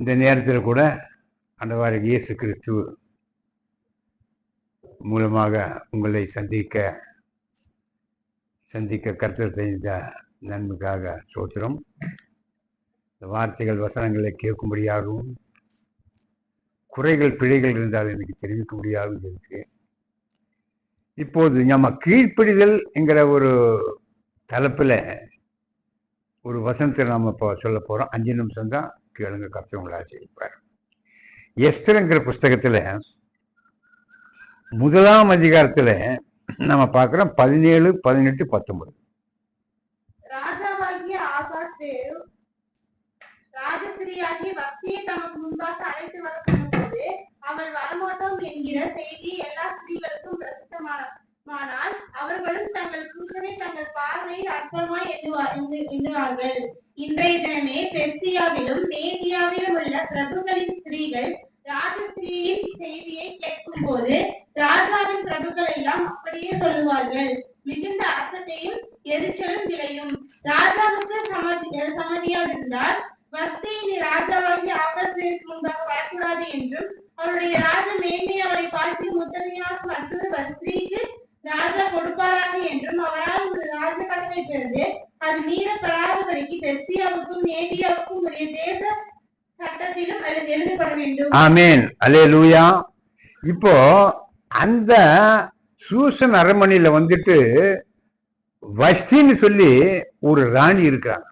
இந்த நேரத்தில் கூட அந்தவாறு இயேசு கிறிஸ்து மூலமாக உங்களை சந்திக்க சந்திக்க கர்த்தர் செய்த நன்மைக்காக சோத்திரம். இந்த வார்த்தைகள் வசனங்களை கேட்கும்படியாகவும் குறைகள் பிழைகள் இருந்தால் எனக்கு தெரிவிக்கும்படியாகவும் இருக்கு. இப்போது நம்ம கீழ்ப்பிடிதல் என்கிற ஒரு தலைப்பில் ஒரு வசனத்தை நாம் இப்போ சொல்ல போகிறோம் அஞ்சு நிமிஷம் தான் கேளுங்க கர்த்தர் உங்களை ஆச்சரிப்பார் எஸ்தருங்கிற புஸ்தகத்தில் முதலாம் அதிகாரத்தில் நம்ம பார்க்குறோம் பதினேழு பதினெட்டு பத்தொன்பது. அவர் வரமாட்டோம் என்கிற செய்தி எல்லா ஸ்திரீகளுக்கும் ஆனால் அவர்களும் தங்கள் புருஷனை தங்கள் பார்வையில் அற்பமாய் எண்ணுவார்கள். இன்றைய தினமே பெர்சியாவிலும் மேதியாவிலும் உள்ள பிரபுகளின் ஸ்திரீகள் ராஜஸ்திரியின் செய்தியை கேட்கும் போது ராஜாவின் பிரபுகள் எல்லாம் அப்படியே சொல்லுவார்கள். மிகுந்த அசத்தையும் எரிச்சலும் விளையும். ராஜாவுக்கு சமதி சமதியாக இருந்தால் கடமை பிறந்து அது மீறப்படாதபடிக்கு பெர்சியாவுக்கும் மேதியாவுக்கும் உரிய தேச சட்டத்திலும் அது எழுதப்பட வேண்டும். ஆமேன். அலே லூயா இப்போ அந்த சூசன் அரண்மனையில வந்துட்டு வஸ்தின்னு சொல்லி ஒரு ராணி இருக்கிறாங்க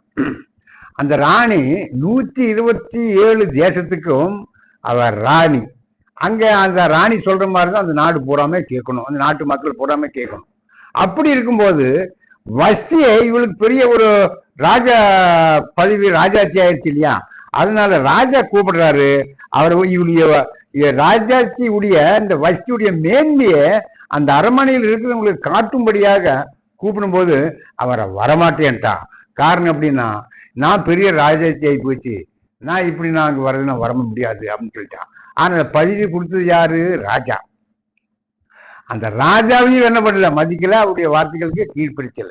அந்த ராணி நூற்றி இருபத்தி ஏழு தேசத்துக்கும் அவ ராணி. அங்கே அந்த ராணி சொல்ற மாதிரி தான் அந்த நாடு பூராமே கேட்கணும். அந்த நாட்டு மக்கள் பூராமே கேட்கணும். அப்படி இருக்கும்போது வஸ்தியை இவளுக்கு பெரிய ஒரு ராஜா பதவி ராஜாத்தி ஆயிடுச்சு இல்லையா? அதனால ராஜா கூப்பிடுறாரு. அவர் இவளுடைய இ- ராஜாத்தி உடைய இந்த வஸ்தியுடைய மேன்மையை அந்த அரண்மனையில் இருக்கிறவங்களுக்கு காட்டும்படியாக கூப்பிடும்போது அவரை வரமாட்டேன்ட்டான். காரணம் எப்படின்னா நான் பெரிய ராஜாத்தி ஆகி போச்சு. நான் இப்படி நான் அங்கே வரது நான் வர முடியாது அப்படின்னு சொல்லிட்டான். ஆனால் பதவி கொடுத்தது யாரு? ராஜா. அந்த ராஜாவையும் என்ன பண்ணல? மதிக்கல. அவருடைய வார்த்தைகளுக்கு கீழ்ப்படுத்தல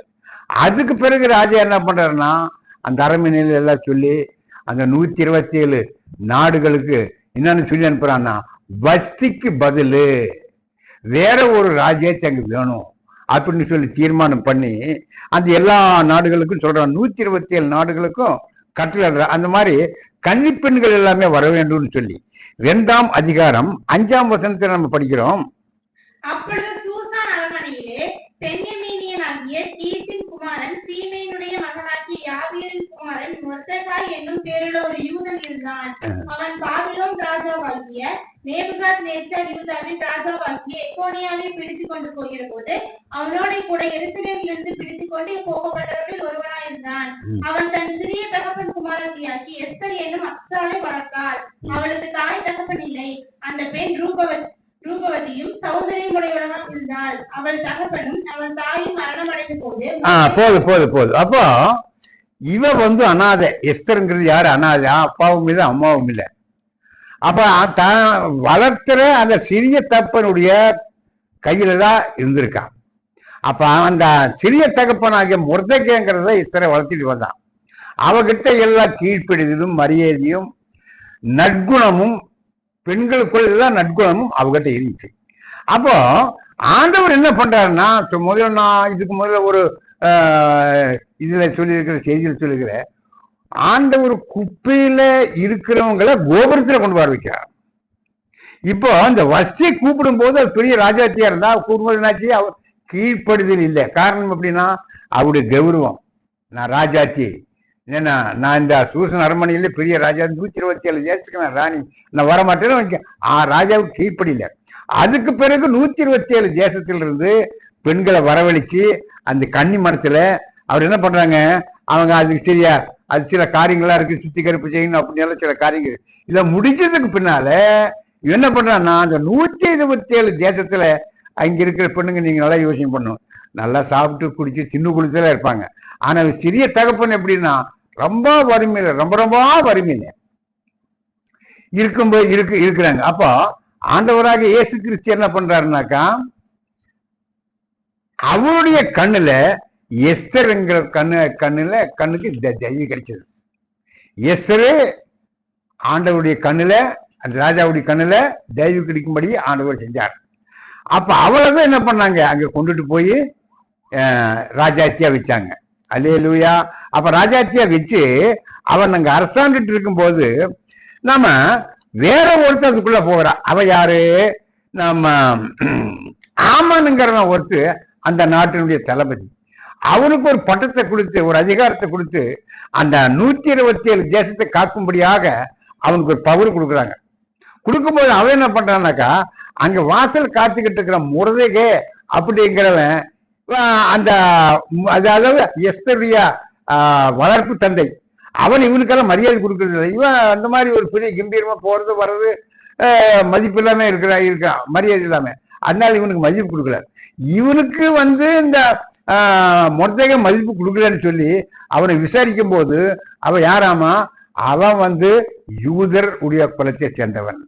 அதுக்கு பிறகு ராஜா என்ன பண்றாருன்னா அந்த அரண்மனையில எல்லாம் சொல்லி அந்த நூத்தி இருபத்தி ஏழு நாடுகளுக்கு என்னன்னு சொல்லி அனுப்புறான்னா வஸ்திக்கு பதிலு. வேற ஒரு ராஜ்யத்தை அங்கே வேணும் அப்படின்னு சொல்லி தீர்மானம் பண்ணி அந்த எல்லா நாடுகளுக்கும் சொல்றான் நூத்தி இருபத்தி ஏழு நாடுகளுக்கும் கட்டளை அந்த மாதிரி கன்னிப்பெண்கள் எல்லாமே வர வேண்டும்னு சொல்லி. இரண்டாம் அதிகாரம் அஞ்சாம் வசனத்தை நம்ம படிக்கிறோம். அப்பொழுது சூசான் அரண்மனையிலே குமாரன் சீமையினுடைய மகனாகிய யாவியரின் குமாரன் மொர்தெகாய் என்னும் பேருள்ள ஒரு யூதன் இருந்தான். அவன் பாபிலோன் ராஜாவாகிய நேபுகாத் நேச்சர் யூதாவின் ராஜாவாகிய எக்கோனியாவை பிடித்துக் கொண்டு போகிற போது அவனோட கூட எருசலேமிலிருந்து பிடித்துக் கொண்டு போகப்பட்டவர்கள் ஒருவனாயிருந்தான். அவன் தன் சிறிய தகப்பன் குமாரத்தியாகி எஸ்தர் என்னும் அப்சாலை வளர்த்தாள். அவளுக்கு தாய் தகப்பன் இல்லை. அந்த பெண் ரூபவதி ரூபவதியும் சௌந்தரியமுடையவளாக இருந்தாள். அவள் தகப்பனும் அவள் தாயும் மரணமடைந்த போது ஆ போது போதும் போது. அப்போ இவ வந்து அனாதை. எஸ்தருங்கிறது யாரு? அனாதை. அப்பாவும் இல்லை அம்மாவும் இல்லை. அப்ப தான் வளர்த்துற அந்த சிறிய தப்பனுடைய கையில தான் இருந்திருக்கான் அப்ப அந்த சிறிய தகப்பனாகிய முர்தகேங்கிறத இஸ்தரை வளர்த்திட்டு வந்தான். அவகிட்ட எல்லா கீழ்ப்பிடிதலும் மரியாதையும் நற்குணமும் பெண்களுக்குள்ள தான் நற்குணமும் அவகிட்ட இருந்துச்சு. அப்போ ஆண்டவர் என்ன பண்றாருன்னா முதல்ல நான் இதுக்கு முதல்ல ஒரு இதுல சொல்லியிருக்கிற செய்தியில் சொல்லியிருக்கிற ஆண்டவர் குப்பையில இருக்கிறவங்களை கோபுரத்துல கொண்டு வர வைக்கிறார். இப்போ அந்த வஸ்தியை கூப்பிடும் போது அது பெரிய ராஜாத்தியா இருந்தா கூடும்போது என்னாச்சு? அவர் கீழ்ப்படுதல் இல்லை. காரணம் எப்படின்னா அவருடைய கௌரவம். நான் ராஜாத்தி. ஏன்னா நான் இந்த சூசன் அரண்மனையில பெரிய ராஜா நூத்தி இருபத்தி ஏழு தேசத்துக்கு நான் ராணி நான் வரமாட்டேன்னு ஆ ராஜாவுக்கு கீழ்ப்படியில அதுக்கு பிறகு நூத்தி இருபத்தி ஏழு தேசத்திலிருந்து பெண்களை வரவழைச்சு அந்த கன்னி மரத்துல அவர் என்ன பண்றாங்க? அவங்க அதுக்கு சரியா அது சில காரியங்களா இருக்கு சுத்திகரிப்பு செய்யணும் அப்படின்னு எல்லாம் சில காரியங்கள். இதை முடிஞ்சதுக்கு பின்னால என்ன பண்றான்னா அந்த நூத்தி இருபத்தி ஏழு தேசத்துல அங்க இருக்கிற பெண்ணுங்க நீங்க நல்லா யோசனை பண்ணணும். நல்லா சாப்பிட்டு குடிச்சு தின்னு குளித்துல இருப்பாங்க. ஆனா சிறிய தகப்பன் எப்படின்னா ரொம்ப வறுமையில ரொம்ப ரொம்ப வறுமையில இருக்கும்போது இருக்கு இருக்கிறாங்க. அப்போ ஆண்டவராக இயேசு கிறிஸ்து என்ன பண்றாருனாக்கா அவருடைய கண்ணுல எஸ்தர்ங்கிற கண்ணு கண்ணுல கண்ணுக்கு இந்த தயவு கிடைச்சது. எஸ்தரு ஆண்டவருடைய கண்ணுல அந்த ராஜாவுடைய கண்ணுல தயவு கிடைக்கும்படி ஆண்டவர் செஞ்சார். அப்ப அவளதான் என்ன பண்ணாங்க? அங்க கொண்டுட்டு போய் ராஜாச்சியா வச்சாங்க. அல்லே லூயா அப்ப ராஜாத்தியா வச்சு அவன் அங்க அரசாண்டுட்டு இருக்கும்போது நாம வேற ஒருத்தர் அதுக்குள்ள போகிறா. அவ யாரு? நம்ம ஆமானுங்கிறவன் ஒருத்து அந்த நாட்டினுடைய தளபதி. அவனுக்கு ஒரு பட்டத்தை கொடுத்து ஒரு அதிகாரத்தை கொடுத்து அந்த நூத்தி இருபத்தி ஏழு தேசத்தை காக்கும்படியாக அவனுக்கு ஒரு பவர் கொடுக்குறாங்க. கொடுக்கும்போது அவன் என்ன பண்றான்னாக்கா அங்க வாசல் காத்துக்கிட்டு இருக்கிற முரதகே அப்படிங்கிறவன் அந்த அதாவது எஸ்தரியா வளர்ப்பு தந்தை. அவன் இவனுக்கெல்லாம் மரியாதை கொடுக்கறது இல்லை. இவன் அந்த மாதிரி ஒரு பெரிய கம்பீரமா போறது வர்றது மதிப்பு இல்லாம இருக்கிறா இருக்கான் மரியாதை இல்லாம. அதனால இவனுக்கு மதிப்பு கொடுக்கல. இவனுக்கு வந்து இந்த மொத்தக மதிப்பு கொடுக்கலன்னு சொல்லி அவனை விசாரிக்கும் போது அவன் யாராமா? அவன் வந்து யூதர் உடைய குலத்தை சேர்ந்தவன்.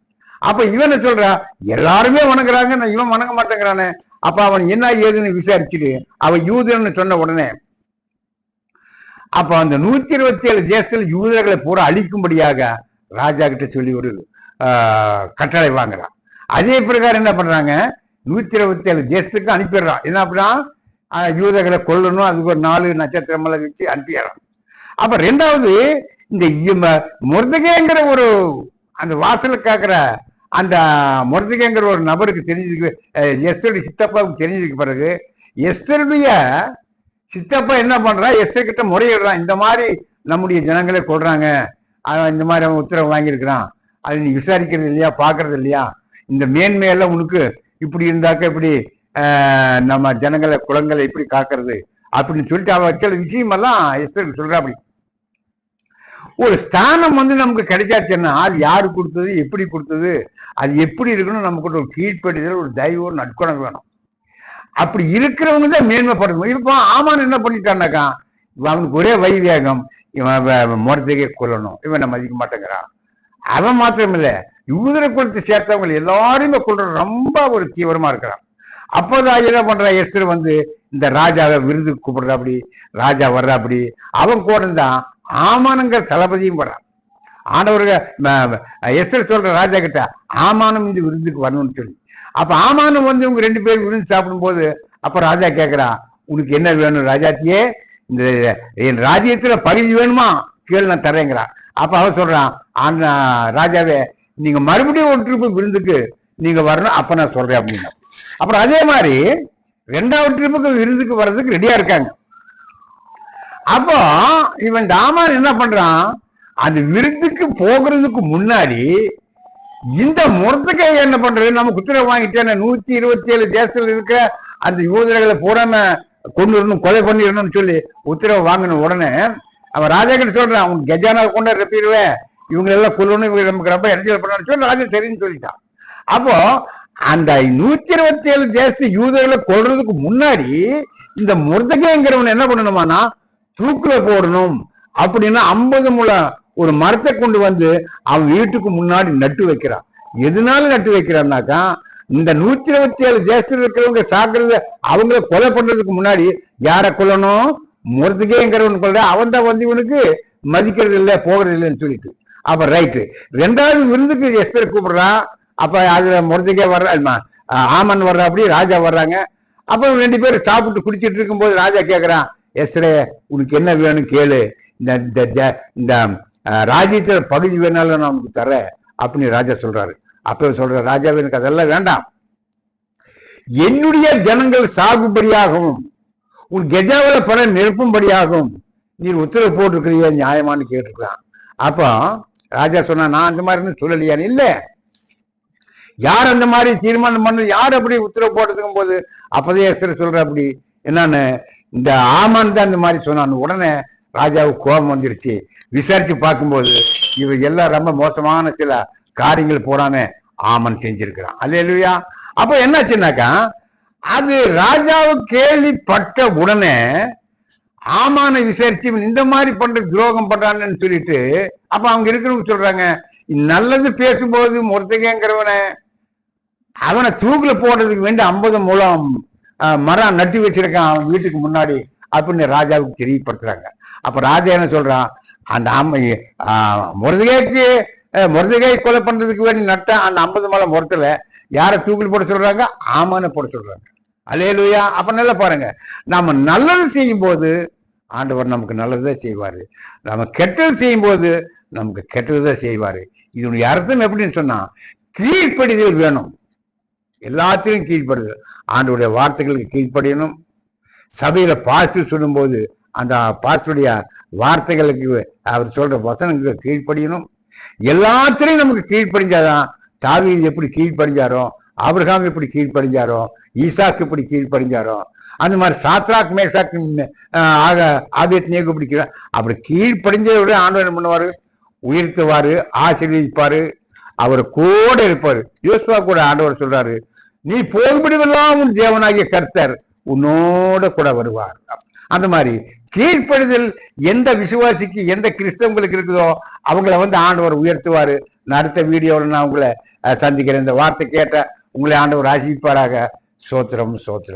அப்ப இவனை சொல்றா? எல்லாருமே வணங்குறாங்க. நான் இவன் வணங்க மாட்டேங்கிறானே. அப்ப அவன் என்ன ஏதுன்னு விசாரிச்சுட்டு அவன் யூதர்னு சொன்ன உடனே அப்ப அந்த நூத்தி இருபத்தி ஏழு தேசத்தில் யூதர்களை பூரா அழிக்கும்படியாக ராஜா கிட்ட சொல்லி ஒரு கட்டளை வாங்குறான். அதே பிரகாரம் என்ன பண்றாங்க? நூத்தி இருபத்தி ஏழு தேசத்துக்கு அனுப்பிடுறான். என்ன அப்படின்னா யூதர்களை கொல்லணும். அதுக்கு ஒரு நாலு நட்சத்திரம் எல்லாம் வச்சு அனுப்பிடுறான். அப்ப ரெண்டாவது இந்த முருதகேங்கிற ஒரு அந்த வாசல காக்குற அந்த முருதகேங்கிற ஒரு நபருக்கு தெரிஞ்சிருக்கு. எஸ்தருடைய சித்தப்பாவுக்கு தெரிஞ்சதுக்கு பிறகு எஸ்தருடைய சித்தப்பா என்ன பண்றா? எஸ்ஐ கிட்ட முறையிடுறான். இந்த மாதிரி நம்முடைய ஜனங்களே கொள்றாங்க இந்த மாதிரி அவன் உத்தரவு வாங்கியிருக்கிறான். அது நீ விசாரிக்கிறது இல்லையா? பாக்குறது இல்லையா? இந்த மேன்மையெல்லாம் உனக்கு இப்படி இருந்தாக்க இப்படி நம்ம ஜனங்களை குளங்களை இப்படி காக்கிறது அப்படின்னு சொல்லிட்டு அவ சில விஷயமெல்லாம் எஸ்ஐ சொல்றா அப்படி ஒரு ஸ்தானம் வந்து நமக்கு கிடைச்சாச்சுன்னா அது யாரு கொடுத்தது? எப்படி கொடுத்தது? அது எப்படி இருக்கணும்? நமக்கு ஒரு கீழ்ப்படுதல் ஒரு தெய்வம் நட்குணம் வேணும். அப்படி இருக்கிறவங்க தான் மேன்மைப்படணும் இப்போ ஆமான் என்ன பண்ணிட்டான்னாக்கா இவன் அவனுக்கு ஒரே வைவேகம். இவன் முறத்தையே கொல்லணும். இவன் நம்ம மதிக்க மாட்டேங்கிறான். அவன் மாத்திரம் இல்லை யூதர குலத்தை சேர்த்தவங்க எல்லாருமே கொள்ற ரொம்ப ஒரு தீவிரமா இருக்கிறான். அப்போதான் என்ன பண்ற எஸ்டர் வந்து இந்த ராஜாவை விருது கூப்பிடுற அப்படி ராஜா வர்ற அப்படி அவன் கூட தான் ஆமானுங்கிற தளபதியும் வர்றான். ஆண்டவர்கள் எஸ்டர் சொல்ற ராஜா கிட்ட ஆமானும் இந்த விருதுக்கு வரணும்னு சொல்லி. அப்ப ஆமான்னு வந்து இவங்க ரெண்டு பேரும் விருந்து சாப்பிடும்போது அப்ப ராஜா கேட்கிறான் உனக்கு என்ன வேணும் ராஜாத்தியே? இந்த என் ராஜ்யத்துல பகுதி வேணுமா? கேளு நான் தரேங்கிறான் அப்ப அவன் சொல்றான் ஆனா ராஜாவே நீங்க மறுபடியும் ஒரு ட்ரிப்பு விருந்துக்கு நீங்க வரணும் அப்ப நான் சொல்றேன் அப்படின்னா. அப்புறம் அதே மாதிரி ரெண்டாவது ட்ரிப்புக்கு விருந்துக்கு வர்றதுக்கு ரெடியா இருக்காங்க. அப்போ இவன் டாமான் என்ன பண்றான் அந்த விருந்துக்கு போகிறதுக்கு முன்னாடி இந்த முறத்துக்கை என்ன பண்றது? நம்ம குத்திரை வாங்கிட்டேன் நூத்தி இருபத்தி ஏழு தேசத்துல இருக்க அந்த யூதர்களை பூராம கொண்டு வரணும் கொலை பண்ணிடணும்னு சொல்லி உத்தரவு வாங்கின உடனே அவன் ராஜா கிட்ட சொல்றான் அவன் கஜானா கொண்டு ரப்பிடுவேன் இவங்க எல்லாம் கொல்லணும் இவங்க நமக்கு ரொம்ப இடைஞ்சல் பண்ணணும்னு சொல்லி ராஜா சரின்னு சொல்லிட்டான். அப்போ அந்த நூத்தி இருபத்தி ஏழு தேசத்து யூதர்களை கொள்றதுக்கு முன்னாடி இந்த முருதகேங்கிறவன் என்ன பண்ணணுமானா தூக்குல போடணும். அப்படின்னா ஐம்பது முழம் ஒரு மரத்தை கொண்டு வந்து அவன் வீட்டுக்கு முன்னாடி நட்டு வைக்கிறான். எதனால நட்டு வைக்கிறான்னாக்கா இந்த நூத்தி இருபத்தி ஏழு தேசத்தில் இருக்கிறவங்க சாக்குறது அவங்கள கொலை பண்றதுக்கு முன்னாடி யாரை கொல்லணும்? முரத்துக்கேங்கிறவன் கொல்ல அவன் தான் வந்து இவனுக்கு மதிக்கிறது இல்லை போகிறது இல்லைன்னு சொல்லிட்டு. அப்ப ரைட்டு. ரெண்டாவது விருந்துக்கு எஸ்தர் கூப்பிடுறான். அப்ப அதுல முரத்துக்கே வர்ற ஆமன் வர்ற அப்படி ராஜா வர்றாங்க. அப்ப ரெண்டு பேரும் சாப்பிட்டு குடிச்சிட்டு இருக்கும்போது ராஜா கேட்குறான் எஸ்ரே உனக்கு என்ன வேணும் கேளு. இந்த இந்த ஜ- பகுதி வேணாலும் நான் உனக்கு தரேன் அப்படின்னு ராஜா சொல்றாரு. அப்ப சொல்ற ராஜாவே எனக்கு அதெல்லாம் வேண்டாம். என்னுடைய ஜனங்கள் சாகுபடியாகவும் உன் கெஜாவில பணம் நிரப்பும்படியாகவும் நீ உத்தரவு போட்டிருக்கிறிய நியாயமான்னு கேட்டிருக்கிறான். அப்போ ராஜா சொன்னா நான் அந்த மாதிரி சொல்லலையான்னு இல்ல. யார் அந்த மாதிரி தீர்மானம் பண்ணது? யார் அப்படி உத்தரவு போட்டதுக்கும் போது? அப்பதே எஸ்தர் சொல்ற அப்படி என்னன்னு இந்த ஆமான் தான் இந்த மாதிரி சொன்னான் உடனே ராஜாவுக்கு கோபம் வந்துருச்சு. விசாரிச்சு பார்க்கும்போது இவ எல்லாம் ரொம்ப மோசமான சில காரியங்கள் போறாம ஆமன் செஞ்சிருக்கிறான். அல்லையா அப்ப என்னாச்சுன்னாக்கா அது ராஜாவு கேள்விப்பட்ட உடனே ஆமான விசாரிச்சு இந்த மாதிரி பண்ற துரோகம் பண்றான்னு சொல்லிட்டு அப்ப அவங்க இருக்கிறவங்க சொல்றாங்க நல்லது பேசும்போது முறத்துக்கேங்கிறவனை அவனை தூக்குல போடுறதுக்கு வேண்டி ஐம்பது மூலம் மரம் நட்டி வச்சிருக்கான் அவன் வீட்டுக்கு முன்னாடி அப்படின்னு ராஜாவுக்கு தெரியப்படுத்துறாங்க. அப்ப ராஜா என்ன சொல்றான் அந்த ஆமை முருதுகைக்கு முருதுகை கொலை பண்றதுக்கு வேண்டி நட்ட அந்த ஐம்பது மலை முரத்துல யாரை தூக்கில் போட சொல்றாங்க? ஆமான போட சொல்றாங்க. அலையலுயா அப்ப நல்லா பாருங்க. நாம நல்லது செய்யும் போது ஆண்டவர் நமக்கு நல்லதே செய்வார். நம்ம கெட்டது செய்யும் போது நமக்கு கெட்டதை செய்வார். இதனுடைய அர்த்தம் எப்படின்னு சொன்னா கீழ்ப்படிதல் வேணும். எல்லாத்திலையும் கீழ்ப்படுதல். ஆண்டவருடைய வார்த்தைகளுக்கு கீழ்ப்படியணும். சபையில பாசிட்டிவ் சொல்லும்போது அந்த பாஸ்டருடைய வார்த்தைகளுக்கு அவர் சொல்ற வசனங்களுக்கு கீழ்ப்படியணும். எல்லாத்திலையும் நமக்கு கீழ்ப்படிஞ்சாதான் தாவி எப்படி கீழ்ப்படிஞ்சாரோ ஆபிரகாம் எப்படி கீழ்ப்படிஞ்சாரோ ஈசாக்கு எப்படி கீழ்ப்படிஞ்சாரோ அந்த மாதிரி சாத்ராக் மேஷாக் ஆக ஆதித்யக்கு இப்படி பிடிக்கிற அப்படி கீழ்ப்படிஞ்சதை விட ஆண்டவர் என்ன பண்ணுவார் உயிர்த்துவார் ஆசீர்வதிப்பாரு அவர் கூட இருப்பார். யோசுவா கூட ஆண்டவர் சொல்றாரு நீ போகும்படிவெல்லாம் உன் தேவனாகிய கர்த்தர் உன்னோட கூட வருவார். அந்த மாதிரி கீழ்ப்படுதல் எந்த விசுவாசிக்கு எந்த கிறிஸ்தவங்களுக்கு இருக்குதோ அவங்கள வந்து ஆண்டவர் உயர்த்துவார். நான் அடுத்த வீடியோவில் நான் உங்களை சந்திக்கிறேன். இந்த வார்த்தை கேட்ட உங்களை ஆண்டவர் ஆசிப்பாராக சோத்திரம் சோத்திரம்.